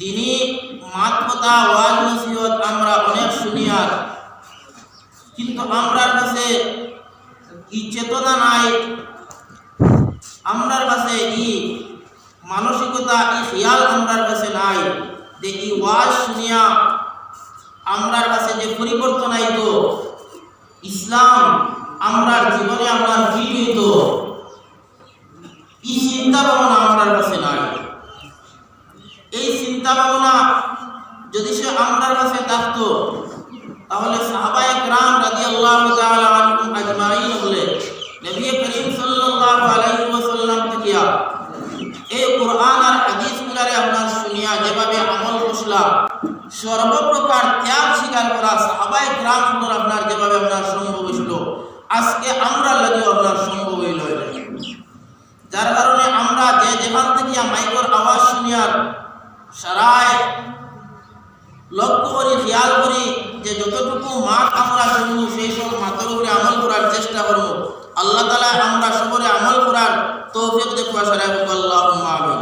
দিনই মাত কথা ওয়াজ নসিহত, আমরা অনেক শুনিয়ার কিন্তু আমরার কাছে ই চেতনা নাই? আমরার কাছে ই মানসিকতা ই খেয়াল আমরার কাছে নাই? যে ই ওয়াজ শুনিয়া আমরার কাছে যে পরিবর্তন আইতো ইসলাম আমরার জীবনে আপনার ফিট হইত এই চিন্তা ভাবনা আমরার কাছে নাই এই চিন্তা ভাবনা যদি সে আমরার কাছে থাকতো তাহলে সাহাবায়ে کرام রাদিয়াল্লাহু তাআলা আনহুম আজমাইন বলে নবী করিম সাল্লাল্লাহু আলাইহি ওয়াসাল্লাম থেকে এই কোরআন আর হাদিস গুলারে আপনার শুনিয়া যেভাবে আমল করলা সর্বপ্রকার ত্যাগ স্বীকার করা সাহাবায়ে کرام গুলোর আপনার যেভাবে আপনার সম্ভব হইছিল আজকে আমরা লাগে আপনার সম্ভব হইল এটা। যার কারণে আমরা যে যেখান থেকে মাইকর আওয়াজ শুনিয়ার সারায় লক্ষ্য করি, খেয়াল করি যে যতটুকু মাঠ আমরা শুনব সেই সব মাথার উপরে আমল করার চেষ্টা করব। আল্লাহ তালা আমরা সবরে আমল করার তৌফিক দেখুয়া সারা আল্লাহ আমিন